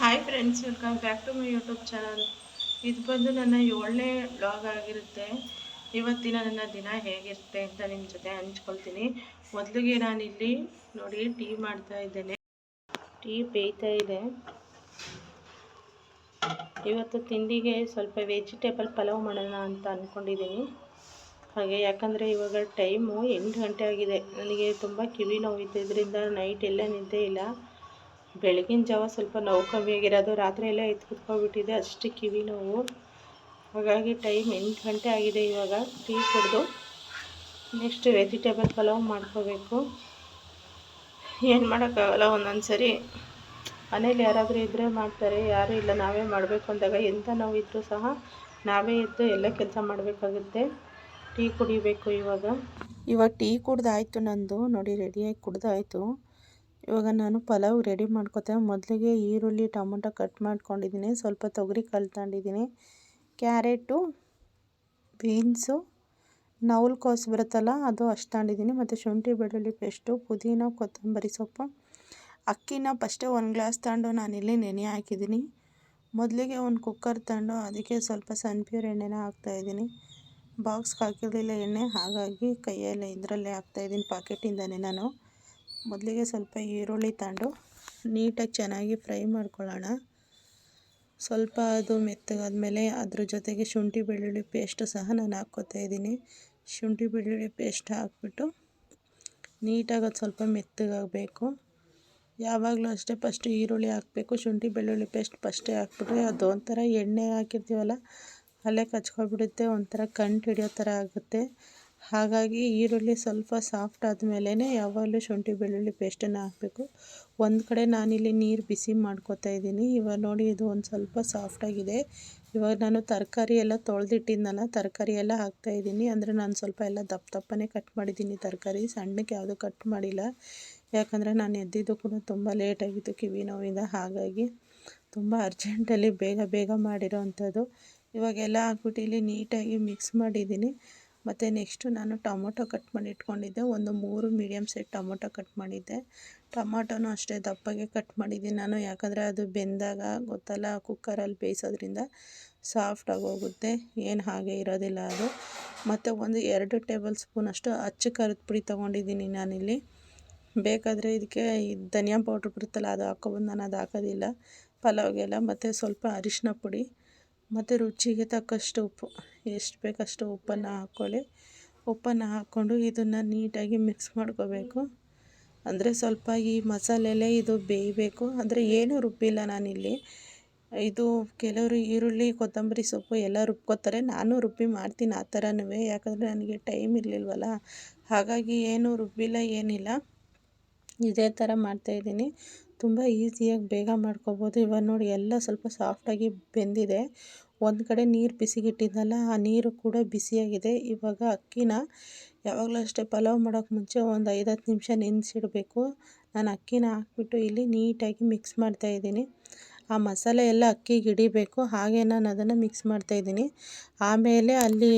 Hi friends welcome back to my YouTube channel ಇದು ಬಂದು ನನ್ನ ಏಳನೇ ಬ್ಲಾಗ್ ಆಗಿರುತ್ತೆ. ಇವತ್ತಿನ ನನ್ನ ದಿನ ಹೇಗಿರುತ್ತೆ ಅಂತ ನಿಮ್ಮ ಜೊತೆ ಹಂಚ್ಕೊಳ್ತೀನಿ. ಮೊದಲಿಗೆ ನಾನಿಲ್ಲಿ ನೋಡಿ ಟೀ ಮಾಡ್ತಾ ಇದ್ದೇನೆ. ಟೀ ಬೇಯ್ತಾ ಇದೆ. ಇವತ್ತು ತಿಂಡಿಗೆ ಸ್ವಲ್ಪ ವೆಜಿಟೇಬಲ್ ಪಲಾವ್ ಮಾಡೋಣ ಅಂತ ಅಂದ್ಕೊಂಡಿದ್ದೀನಿ ಹಾಗೆ ಯಾಕಂದರೆ ಇವಾಗ ಟೈಮು ಎಂಟು ಗಂಟೆ ಆಗಿದೆ. ನನಗೆ ತುಂಬ ಕಿವಿ ನೋವಿತ್ತು ಇದರಿಂದ ನೈಟ್ ಎಲ್ಲ ನಿದ್ದೆ ಇಲ್ಲ. ಬೆಳಗಿನ ಜಾವ ಸ್ವಲ್ಪ ನೋವು ಕಮ್ಮಿ ಆಗಿರೋದು. ರಾತ್ರಿ ಎಲ್ಲ ಎದ್ದು ಕುತ್ಕೊಬಿಟ್ಟಿದೆ ಅಷ್ಟು ಕಿವಿ ನೋವು. ಹಾಗಾಗಿ ಟೈಮ್ ಎಂಟು ಗಂಟೆ ಆಗಿದೆ ಇವಾಗ. ಟೀ ಕುಡಿದು ನೆಕ್ಸ್ಟ್ ವೆಜಿಟೇಬಲ್ ಪಲಾವ್ ಮಾಡ್ಕೋಬೇಕು. ಏನು ಮಾಡೋಕ್ಕಾಗಲ್ಲ ಒಂದೊಂದು ಸರಿ. ಮನೇಲಿ ಯಾರಾದರೂ ಇದ್ದರೆ ಮಾಡ್ತಾರೆ. ಯಾರೂ ಇಲ್ಲ, ನಾವೇ ಮಾಡಬೇಕು ಅಂದಾಗ ಎಂಥ ನೋವಿದ್ದರೂ ಸಹ ನಾವೇ ಇದ್ದು ಎಲ್ಲ ಕೆಲಸ ಮಾಡಬೇಕಾಗುತ್ತೆ. ಟೀ ಕುಡಿಬೇಕು ಇವಾಗ. ಇವಾಗ ಟೀ ಕುಡ್ದಾಯಿತು ನಂದು. ನೋಡಿ ರೆಡಿಯಾಗಿ ಕುಡ್ದಾಯ್ತು. ಇವಾಗ ನಾನು ಪಲಾವ್ ರೆಡಿ ಮಾಡ್ಕೊತೆ ಮೊದಲಿಗೆ ಈರುಳ್ಳಿ, ಟೊಮೊಟೊ ಕಟ್ ಮಾಡ್ಕೊಂಡಿದ್ದೀನಿ. ಸ್ವಲ್ಪ ತೊಗರಿ ಕಲ್ತಂಡಿದ್ದೀನಿ ಕ್ಯಾರೆಟು, ಬೀನ್ಸು ನೌಲ್ ಕೋಸು ಬರುತ್ತಲ್ಲ ಅದು ಅಷ್ಟು ತಗೊಂಡಿದ್ದೀನಿ. ಮತ್ತು ಶುಂಠಿ, ಬೆಳ್ಳುಳ್ಳಿ ಪೇಸ್ಟು, ಪುದೀನ, ಕೊತ್ತಂಬರಿ ಸೊಪ್ಪು. ಅಕ್ಕಿನ ಫಸ್ಟೇ ಒಂದು ಗ್ಲಾಸ್ ತಗೊಂಡು ನಾನಿಲ್ಲಿ ನೆನೆ ಹಾಕಿದ್ದೀನಿ. ಮೊದಲಿಗೆ ಒಂದು ಕುಕ್ಕರ್ ತಗೊಂಡು ಅದಕ್ಕೆ ಸ್ವಲ್ಪ ಸನ್ಪ್ಯೂರ್ ಎಣ್ಣೆನ ಹಾಕ್ತಾಯಿದ್ದೀನಿ ಬಾಕ್ಸ್ಗೆ ಹಾಕಿರಲಿಲ್ಲ ಎಣ್ಣೆ. ಹಾಗಾಗಿ ಕೈಯಲ್ಲೇ ಇದರಲ್ಲೇ ಹಾಕ್ತಾಯಿದ್ದೀನಿ ಪಾಕೆಟಿಂದನೇ ನಾನು. ಮೊದಲಿಗೆ ಸ್ವಲ್ಪ ಈರುಳ್ಳಿ ತಗೊಂಡು ನೀಟಾಗಿ ಚೆನ್ನಾಗಿ ಫ್ರೈ ಮಾಡ್ಕೊಳ್ಳೋಣ. ಸ್ವಲ್ಪ ಅದು ಮೆತ್ತಗಾದ್ಮೇಲೆ ಅದ್ರ ಜೊತೆಗೆ ಶುಂಠಿ ಬೆಳ್ಳುಳ್ಳಿ ಪೇಸ್ಟು ಸಹ ನಾನು ಹಾಕ್ಕೋತಾ ಇದ್ದೀನಿ. ಶುಂಠಿ ಬೆಳ್ಳುಳ್ಳಿ ಪೇಸ್ಟ್ ಹಾಕ್ಬಿಟ್ಟು ನೀಟಾಗಿ ಅದು ಸ್ವಲ್ಪ ಮೆತ್ತಗಾಗಬೇಕು. ಯಾವಾಗಲೂ ಅಷ್ಟೇ ಫಸ್ಟು ಈರುಳ್ಳಿ ಹಾಕಬೇಕು, ಶುಂಠಿ ಬೆಳ್ಳುಳ್ಳಿ ಪೇಸ್ಟ್ ಫಸ್ಟೇ ಹಾಕ್ಬಿಟ್ರೆ ಅದು ಒಂಥರ ಎಣ್ಣೆ ಹಾಕಿರ್ತೀವಲ್ಲ, ಅಲ್ಲೇ ಕಚ್ಕೊಬಿಡುತ್ತೆ, ಒಂಥರ ಕಂಡು ಹಿಡಿಯೋ ಥರ ಆಗುತ್ತೆ. ಹಾಗಾಗಿ ಈರುಳ್ಳಿ ಸ್ವಲ್ಪ ಸಾಫ್ಟ್ ಆದಮೇಲೆ ಯಾವಾಗಲೂ ಶುಂಠಿ ಬೆಳ್ಳುಳ್ಳಿ ಪೇಸ್ಟನ್ನು ಹಾಕಬೇಕು. ಒಂದು ಕಡೆ ನಾನಿಲ್ಲಿ ನೀರು ಬಿಸಿ ಮಾಡ್ಕೊತಾ ಇದ್ದೀನಿ. ಇವಾಗ ನೋಡಿ ಇದು ಒಂದು ಸ್ವಲ್ಪ ಸಾಫ್ಟಾಗಿದೆ ಇವಾಗ ನಾನು ತರಕಾರಿ ಎಲ್ಲ ತೊಳೆದಿಟ್ಟಿದ್ನಲ್ಲ, ತರಕಾರಿ ಎಲ್ಲ ಹಾಕ್ತಾಯಿದ್ದೀನಿ ಅಂದರೆ ನಾನು ಸ್ವಲ್ಪ ಎಲ್ಲ ದಪ್ಪ ದಪ್ಪನೇ ಕಟ್ ಮಾಡಿದ್ದೀನಿ ತರಕಾರಿ. ಸಣ್ಣಕ್ಕೆ ಯಾವುದು ಕಟ್ ಮಾಡಿಲ್ಲ. ಯಾಕಂದರೆ ನಾನು ಎದ್ದಿದ್ದು ಕೂಡ ತುಂಬ ಲೇಟಾಗಿತ್ತು ಕಿವಿ ನೋವಿಂದ. ಹಾಗಾಗಿ ತುಂಬ ಅರ್ಜೆಂಟಲ್ಲಿ ಬೇಗ ಬೇಗ ಮಾಡಿರೋ ಅಂಥದ್ದು ಇವಾಗೆಲ್ಲ ಹಾಕ್ಬಿಟ್ಟು ಇಲ್ಲಿ ನೀಟಾಗಿ ಮಿಕ್ಸ್ ಮಾಡಿದ್ದೀನಿ. ಮತ್ತು ನೆಕ್ಸ್ಟು ನಾನು ಟೊಮೊಟೊ ಕಟ್ ಮಾಡಿ ಇಟ್ಕೊಂಡಿದ್ದೆ. ಒಂದು ಮೂರು ಮೀಡಿಯಮ್ ಸೈಜ್ ಟೊಮೊಟೊ ಕಟ್ ಮಾಡಿದ್ದೆ. ಟೊಮೊಟೊನೂ ಅಷ್ಟೇ ದಪ್ಪಗೆ ಕಟ್ ಮಾಡಿದ್ದೀನಿ ನಾನು. ಯಾಕಂದರೆ ಅದು ಬೆಂದಾಗ ಗೊತ್ತಲ್ಲ, ಕುಕ್ಕರಲ್ಲಿ ಬೇಯಿಸೋದ್ರಿಂದ ಸಾಫ್ಟಾಗಿ ಹೋಗುತ್ತೆ ಏನು ಹಾಗೆ ಇರೋದಿಲ್ಲ ಅದು. ಮತ್ತು ಒಂದು ಎರಡು ಟೇಬಲ್ ಸ್ಪೂನಷ್ಟು ಅಚ್ಚು ಖಾರದ ಪುಡಿ ತೊಗೊಂಡಿದ್ದೀನಿ ನಾನಿಲ್ಲಿ. ಬೇಕಾದರೆ ಇದಕ್ಕೆ ಧನಿಯಾ ಪೌಡ್ರ್ ಬರುತ್ತಲ್ಲ, ಅದು ಹಾಕ್ಕೊಬಂದು. ನಾನು ಅದು ಹಾಕೋದಿಲ್ಲ. ಪಲಾವ್ಗೆಲ್ಲ, ಮತ್ತು ಸ್ವಲ್ಪ ಅರಿಶಿನ ಪುಡಿ. ಮತ್ತು ರುಚಿಗೆ ತಕ್ಕಷ್ಟು ಉಪ್ಪು. ಎಷ್ಟು ಬೇಕಷ್ಟು ಉಪ್ಪನ್ನು ಹಾಕ್ಕೊಳ್ಳಿ. ಉಪ್ಪನ್ನು ಹಾಕ್ಕೊಂಡು ಇದನ್ನು ನೀಟಾಗಿ ಮಿಕ್ಸ್ ಮಾಡ್ಕೋಬೇಕು. ಅಂದರೆ ಸ್ವಲ್ಪ ಈ ಮಸಾಲೆಯಲ್ಲೇ ಇದು ಬೇಯಬೇಕು. ಅಂದರೆ ಏನೂ ರುಬ್ಬಿಲ್ಲ ನಾನಿಲ್ಲಿ. ಇದು ಕೆಲವರು ಈರುಳ್ಳಿ, ಕೊತ್ತಂಬರಿ ಸೊಪ್ಪು ಎಲ್ಲ ರುಬ್ಕೋತಾರೆ. ನಾನು ರುಬ್ಬಿ ಮಾಡ್ತೀನಿ ಆ ಥರನೂ ಯಾಕಂದರೆ ನನಗೆ ಟೈಮ್ ಇರಲಿಲ್ವಲ್ಲ. ಹಾಗಾಗಿ ಏನೂ ರುಬ್ಬಿಲ್ಲ ಏನಿಲ್ಲ. ಇದೇ ಥರ ಮಾಡ್ತಾಯಿದ್ದೀನಿ ತುಂಬ ಈಸಿಯಾಗಿ ಬೇಗ ಮಾಡ್ಕೊಬೋದು. ಇವಾಗ ನೋಡಿ ಎಲ್ಲ ಸ್ವಲ್ಪ ಸಾಫ್ಟಾಗಿ ಬೆಂದಿದೆ. ಒಂದು ಕಡೆ ನೀರು ಬಿಸಿಗಿಟ್ಟಿದ್ನಲ್ಲ, ಆ ನೀರು ಕೂಡ ಬಿಸಿಯಾಗಿದೆ. ಇವಾಗ ಅಕ್ಕಿನ ಯಾವಾಗಲೂ ಅಷ್ಟೇ ಪಲಾವ್ ಮಾಡೋಕ್ಕೆ ಮುಂಚೆ ಒಂದು ಐದು ಹತ್ತು ನಿಮಿಷ ನೆನೆಸಿಡಬೇಕು. ನಾನು ಅಕ್ಕಿನ ಹಾಕ್ಬಿಟ್ಟು ಇಲ್ಲಿ ನೀಟಾಗಿ ಮಿಕ್ಸ್ ಮಾಡ್ತಾಯಿದ್ದೀನಿ ಆ ಮಸಾಲೆ ಎಲ್ಲ ಅಕ್ಕಿಗೆ ಹಿಡಿಬೇಕು. ಹಾಗೆ ನಾನು ಅದನ್ನು ಮಿಕ್ಸ್ ಮಾಡ್ತಾಯಿದ್ದೀನಿ ಆಮೇಲೆ ಅಲ್ಲಿ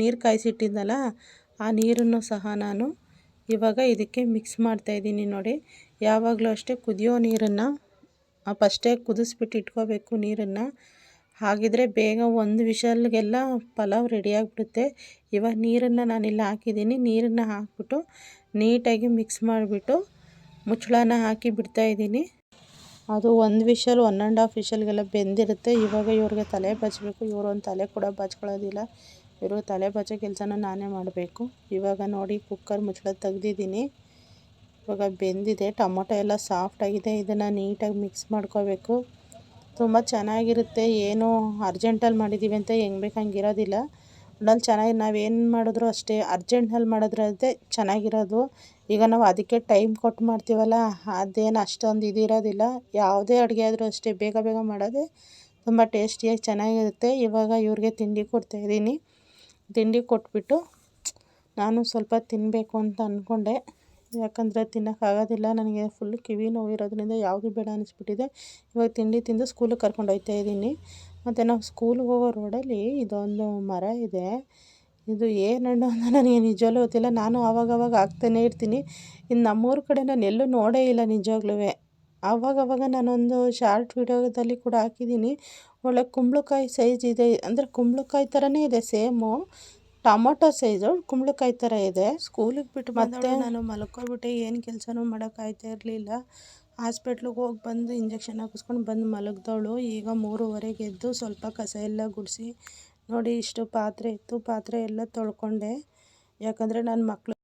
ನೀರು ಕಾಯಿಸಿಟ್ಟಿದ್ದಲ್ಲ ಆ ನೀರನ್ನು ಸಹ ನಾನು ಇವಾಗ ಇದಕ್ಕೆ ಮಿಕ್ಸ್ ಮಾಡ್ತಾ ಇದ್ದೀನಿ ನೋಡಿ. ಯಾವಾಗಲೂ ಅಷ್ಟೇ ಕುದಿಯೋ ನೀರನ್ನು ಫಸ್ಟೇ ಕುದಿಸ್ಬಿಟ್ಟು ಇಟ್ಕೋಬೇಕು ನೀರನ್ನು. ಹಾಗಿದ್ರೆ ಬೇಗ ಒಂದು ವಿಷಲ್ಗೆಲ್ಲ ಪಲಾವ್ ರೆಡಿಯಾಗಿಬಿಡುತ್ತೆ ಇವಾಗ ನೀರನ್ನು ನಾನಿಲ್ಲಿ ಹಾಕಿದ್ದೀನಿ. ನೀರನ್ನು ಹಾಕ್ಬಿಟ್ಟು ನೀಟಾಗಿ ಮಿಕ್ಸ್ ಮಾಡಿಬಿಟ್ಟು ಮುಚ್ಚಳನ ಹಾಕಿ ಬಿಡ್ತಾಯಿದ್ದೀನಿ ಅದು ಒಂದು ವಿಷಲ್ ಒನ್ ಆ್ಯಂಡ್ ಹಾಫ್ ವಿಷಲ್ಗೆಲ್ಲ ಬೆಂದಿರುತ್ತೆ. ಇವಾಗ ಇವ್ರಿಗೆ ತಲೆ ಬಚ್ಚಬೇಕು ಇವರು ತಲೆ ಕೂಡ ಬಚ್ಕೊಳ್ಳೋದಿಲ್ಲ. ಇವರು ತಲೆ ಬಚ್ಚೋ ಕೆಲಸನ ನಾನೇ ಮಾಡಬೇಕು. ಇವಾಗ ನೋಡಿ ಕುಕ್ಕರ್ ಮುಚ್ಚಳ ತೆಗ್ದಿದ್ದೀನಿ. ಇವಾಗ ಬೆಂದಿದೆ. ಟೊಮೊಟೊ ಎಲ್ಲ ಸಾಫ್ಟಾಗಿದೆ ಇದನ್ನು ನೀಟಾಗಿ ಮಿಕ್ಸ್ ಮಾಡ್ಕೋಬೇಕು. ತುಂಬ ಚೆನ್ನಾಗಿರುತ್ತೆ. ಏನು ಅರ್ಜೆಂಟಲ್ಲಿ ಮಾಡಿದ್ದೀವಿ ಅಂತ ಹೆಂಗೆ ಬೇಕು ಹಂಗೆ ಇರೋದಿಲ್ಲ ಒಟ್ನಲ್ಲಿ ಚೆನ್ನಾಗಿ ನಾವೇನು ಮಾಡಿದ್ರು ಅಷ್ಟೇ. ಅರ್ಜೆಂಟ್ನಲ್ಲಿ ಮಾಡಿದ್ರದ್ದೇ ಚೆನ್ನಾಗಿರೋದು. ಈಗ ನಾವು ಅದಕ್ಕೆ ಟೈಮ್ ಕೊಟ್ಟು ಮಾಡ್ತೀವಲ್ಲ, ಅದೇನು ಅಷ್ಟೊಂದು ಇದಿರೋದಿಲ್ಲ ಯಾವುದೇ ಅಡುಗೆ ಆದರೂ ಅಷ್ಟೇ. ಬೇಗ ಬೇಗ ಮಾಡೋದೇ ತುಂಬ ಟೇಸ್ಟಿಯಾಗಿ ಚೆನ್ನಾಗಿರುತ್ತೆ. ಇವಾಗ ಇವ್ರಿಗೆ ತಿಂಡಿ ಕೊಡ್ತಾಯಿದ್ದೀನಿ ತಿಂಡಿ ಕೊಟ್ಬಿಟ್ಟು ನಾನು ಸ್ವಲ್ಪ ತಿನ್ನಬೇಕು ಅಂತ ಅಂದ್ಕೊಂಡೆ ಯಾಕಂದರೆ ತಿನ್ನೋಕ್ಕಾಗೋದಿಲ್ಲ ನನಗೆ ಫುಲ್ ಕಿವಿ ನೋವು ಇರೋದ್ರಿಂದ ಯಾವುದು ಬೇಡ ಅನಿಸ್ಬಿಟ್ಟಿದೆ. ಇವಾಗ ತಿಂಡಿ ತಿಂದು ಸ್ಕೂಲಿಗೆ ಕರ್ಕೊಂಡು ಹೋಗ್ತಾ ಇದ್ದೀನಿ. ಮತ್ತು ನಾವು ಸ್ಕೂಲ್ಗೆ ಹೋಗೋ ರೋಡಲ್ಲಿ ಇದೊಂದು ಮರ ಇದೆ. ಇದು ಏನು ಹಣ್ಣು ಅಂತ ನನಗೆ ನಿಜವಾಗ್ಲೂ ಗೊತ್ತಿಲ್ಲ. ನಾನು ಆವಾಗವಾಗ ಹಾಕ್ತಾನೇ ಇರ್ತೀನಿ. ಇನ್ನು ನಮ್ಮೂರ ಕಡೆ ನಾನು ಎಲ್ಲೂ ನೋಡೇ ಇಲ್ಲ ನಿಜವಾಗ್ಲೂ ಆವಾಗವಾಗ ನಾನೊಂದು ಶಾರ್ಟ್ ವಿಡಿಯೋದಲ್ಲಿ ಕೂಡ ಹಾಕಿದ್ದೀನಿ. ಒಳ್ಳೆ ಕುಂಬಳಕಾಯಿ ಸೈಜ್ ಇದೆ. ಅಂದರೆ ಕುಂಬಳಕಾಯಿ ಥರನೇ ಇದೆ ಸೇಮು. ಟೊಮೊಟೊ ಸೈಜು ಕುಂಬಳಕಾಯಿ ಥರ ಇದೆ. ಸ್ಕೂಲಿಗೆ ಬಿಟ್ಟು ಮತ್ತೆ ನಾನು ಮಲ್ಕೊಬಿಟ್ಟೆ ಏನು ಕೆಲಸನೂ ಮಾಡೋಕ್ಕಾಯ್ತಾ ಇರಲಿಲ್ಲ. ಹಾಸ್ಪಿಟ್ಲಿಗೆ ಹೋಗಿ ಬಂದು ಇಂಜೆಕ್ಷನ್ ಹಾಕಿಸ್ಕೊಂಡು ಬಂದು ಮಲಗ್ದವಳು. ಈಗ ಮೂರುವರೆಗೆ ಎದ್ದು ಸ್ವಲ್ಪ ಕಸ ಎಲ್ಲ ಗುಡಿಸಿ ನೋಡಿ ಇಷ್ಟು ಪಾತ್ರೆ ಇತ್ತು. ಪಾತ್ರೆ ಎಲ್ಲ ತೊಳ್ಕೊಂಡೆ. ಯಾಕಂದರೆ ನನ್ನ ಮಕ್ಕಳು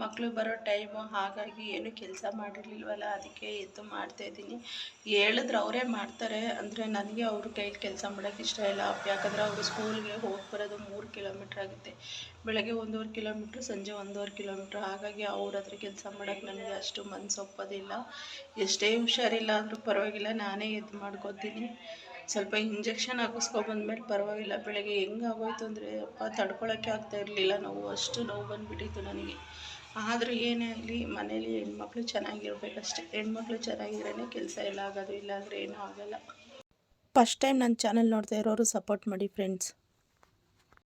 ಮಕ್ಕಳು ಬರೋ ಟೈಮು ಹಾಗಾಗಿ ಏನು ಕೆಲಸ ಮಾಡಿರಲಿಲ್ವಲ್ಲ, ಅದಕ್ಕೆ ಎದ್ದು ಮಾಡ್ತಾಯಿದ್ದೀನಿ ಹೇಳಿದ್ರೆ ಅವರೇ ಮಾಡ್ತಾರೆ, ಅಂದರೆ ನನಗೆ ಅವ್ರ ಕೈಲಿ ಕೆಲಸ ಮಾಡೋಕ್ಕೆ ಇಷ್ಟ ಇಲ್ಲ. ಯಾಕಂದರೆ ಅವರು ಸ್ಕೂಲ್ಗೆ ಹೋಗಿ ಬರೋದು ಮೂರು ಕಿಲೋಮೀಟ್ರ್ ಆಗುತ್ತೆ. ಬೆಳಗ್ಗೆ ಒಂದೂವರೆ ಕಿಲೋಮೀಟ್ರ್, ಸಂಜೆ ಒಂದೂವರೆ ಕಿಲೋಮೀಟ್ರ್. ಹಾಗಾಗಿ ಅವ್ರ ಹತ್ರ ಕೆಲಸ ಮಾಡೋಕ್ಕೆ ನನಗೆ ಅಷ್ಟು ಮನಸ್ಸೊಪ್ಪೋದಿಲ್ಲ ಎಷ್ಟೇ ಹುಷಾರಿಲ್ಲ ಅಂದರೂ ಪರವಾಗಿಲ್ಲ, ನಾನೇ ಎದ್ದು ಮಾಡ್ಕೋತೀನಿ. ಸ್ವಲ್ಪ ಇಂಜೆಕ್ಷನ್ ಹಾಕಿಸ್ಕೊಬಂದ್ಮೇಲೆ ಪರವಾಗಿಲ್ಲ. ಬೆಳಗ್ಗೆ ಹೆಂಗೆ ಆಗೋಯ್ತು ಅಂದರೆ, ಅಪ್ಪ ತಡ್ಕೊಳಕ್ಕೆ ಆಗ್ತಾ ಇರಲಿಲ್ಲ. ನೋವು, ಅಷ್ಟು ನೋವು ಬಂದುಬಿಟ್ಟಿತ್ತು ನನಗೆ. ಆದರೂ ಏನೇ ಆಗಲಿ, ಮನೇಲಿ ಹೆಣ್ಮಕ್ಳು ಚೆನ್ನಾಗಿರ್ಬೇಕಷ್ಟೆ. ಹೆಣ್ಮಕ್ಳು ಚೆನ್ನಾಗಿದ್ರೇ ಕೆಲಸ ಎಲ್ಲ ಆಗೋದು, ಇಲ್ಲಾಂದರೆ ಏನೂ ಆಗೋಲ್ಲ. ಫಸ್ಟ್ ಟೈಮ್ ನನ್ನ ಚಾನಲ್ ನೋಡ್ತಾ ಇರೋರು ಸಪೋರ್ಟ್ ಮಾಡಿ ಫ್ರೆಂಡ್ಸ್